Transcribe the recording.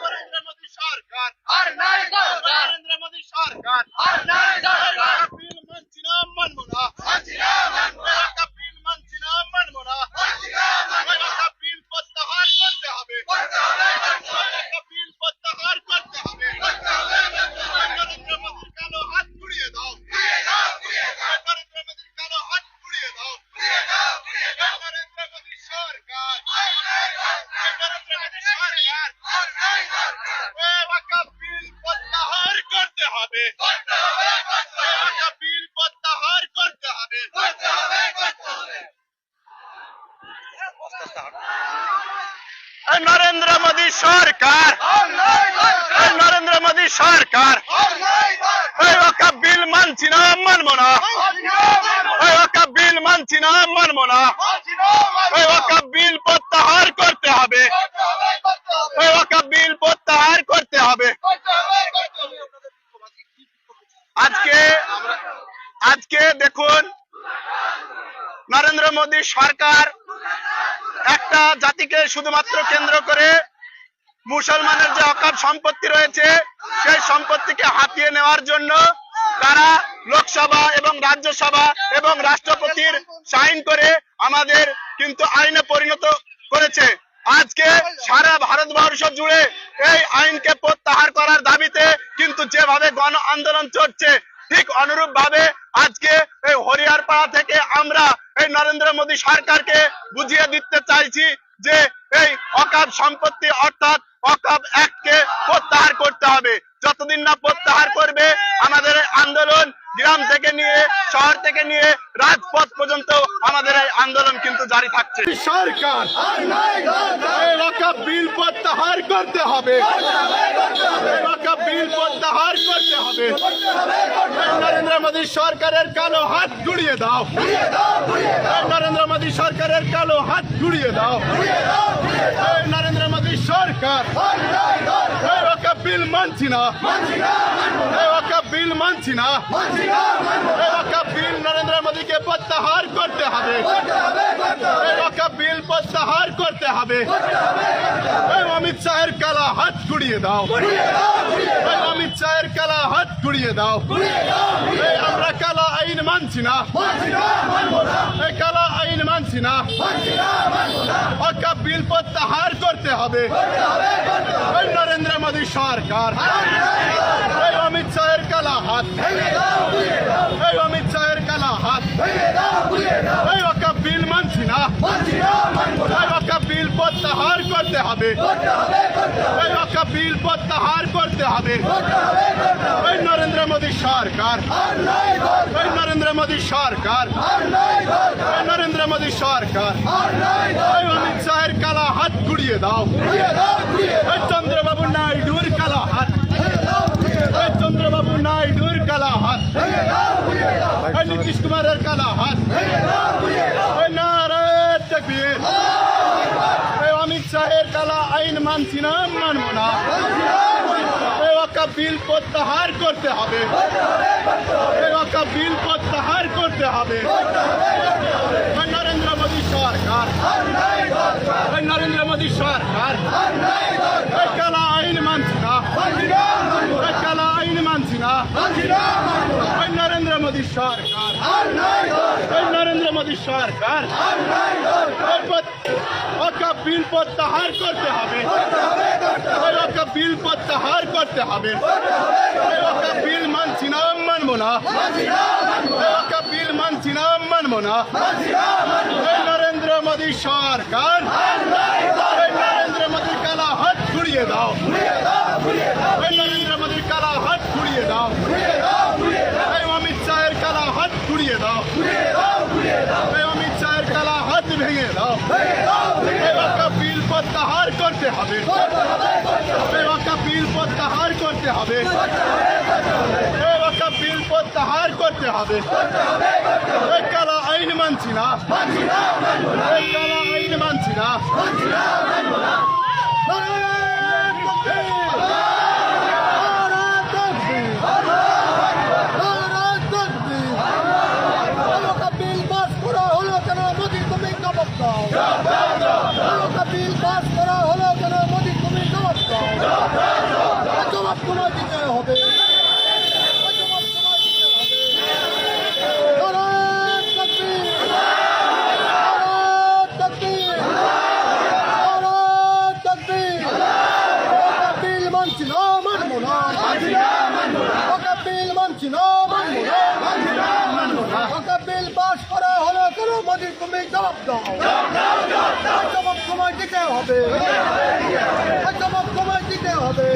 নরেন্দ্র মোদী সরকার আর নরেন্দ্র মোদী সরকার আর নরেন্দ্র মোদী সরকার। নরেন্দ্র মোদী সরকার। বিল মানছি না, মানবো না। বিল মানছি না না। বিল প্রত্যাহার করতে হবে। ওকা বিল প্রত্যাহার করতে হবে। আজকে আজকে দেখুন, নরেন্দ্র মোদী সরকার একটা জাতিকে শুধুমাত্র কেন্দ্র করে মুসলমানের যে অকাপ সম্পত্তি রয়েছে, সেই সম্পত্তিকে হাতিয়ে নেওয়ার জন্য তারা লোকসভা এবং রাজ্যসভা এবং রাষ্ট্রপতির সাইন করে আমাদের কিন্তু আইনে পরিণত করেছে। আজকে সারা ভারতবর্ষ জুড়ে এই আইনকে প্রত্যাহার করার দাবিতে কিন্তু যেভাবে গণ আন্দোলন চলছে ঠিক অনুরূপ ভাবে আজকে এই হরিয়ারপাড়া থেকে আমরা এই নরেন্দ্র মোদী সরকারকে বুঝিয়ে দিতে চাইছি যে এই অকাপ সম্পত্তি অর্থাৎ অকাপ এককে প্রত্যাহার করতে হবে। যতদিন না প্রত্যাহার করবে, আমাদের আন্দোলন গ্রাম থেকে নিয়ে শহর থেকে নিয়ে রাজপথ পর্যন্ত আমাদের এই আন্দোলন কিন্তু জারি থাকছে। সরকার বিল প্রত্যাহার করতে হবে। বিল প্রত্যাহার করতে হবে। নরেন্দ্র মোদী সরকারের কালো হাত গুড়িয়ে দাও। নরেন্দ্র মোদী সরকারের কালো হাত গুড়িয়ে দাও। নরেন্দ্র মোদী সরকার বিল মানছি না। মানছি না। ওয়াকা বিল নরেন্দ্র মোদীকে প্রত্যাহার করতে হবে। ওয়াকা বিল প্রত্যাহার করতে হবে। অমিত শাহের কালা হাত গুড়িয়ে দাও। অমিত শাহের কালা হাত গুড়িয়ে দাও। আমরা কালা আইন মানছি না। কালা আইন মানছি না। ওয়াকা বিল প্রত্যাহার করতে হবে। নরেন্দ্র মোদী সরকার এই অমিত শাহের কালা হাত এই অমিত শাহের কালা হাত এই ওয়াকা বিল মানছি না। এই বিল প্রত্যাহার করতে হবে। এই ওয়াকা বিল প্রত্যাহার করতে হবে। এই নরেন্দ্র মোদী সরকার। এই নরেন্দ্র মোদী সরকার। এই নরেন্দ্র মোদী সরকার। এই অমিত শাহের কালা হাত গুড়িয়ে দাও। এই চন্দ্রবাবু নাইডুর কালা হাত। এই চন্দ্রবাবু এই নীতিশ কুমারের কালা হাত। তকবীর অমিত শাহের কালা আইন মানছি না, মানবো না। বিল প্রত্যাহার করতে হবে। বিল প্রত্যাহার করতে হবে। নরেন্দ্র মোদী সরকার। নরেন্দ্র মোদী সরকার এই কালা আইন মানছি না এই কালা আইন মানছি না এই নরেন্দ্র মোদী সরকার। নরেন্দ্র মোদী সরকার। এই বিল প্রত্যাহার করতে হবে। ওকা বিল প্রত্যাহার করতে হবে। ওকা বিল মানছি না মানবো না। এই বিল মানছি না মানবো না। নরেন্দ্র মোদী সরকার। নরেন্দ্র মোদীর কালা হাত ঘুরিয়ে দাও। নরেন্দ্র মোদীর কালা হাত ঘুরিয়ে দাও এই অমিত শাহের কালা হাত ঘুরিয়ে দাও এই অমিত শাহের কালা হাত ভেঙে দাও এই ওয়াকা বিল প্রত্যাহার করতে হবে। ওয়াকা বিল প্রত্যাহার করতে হবে। ওয়াকা বিল প্রত্যাহার করতে হবে। কালা আইন মানছি না। কালা আইন মানছি না। তুমি জবাব দাও। জবাব তোমায় দিতে হবে। জবাব তোমায় দিতে হবে।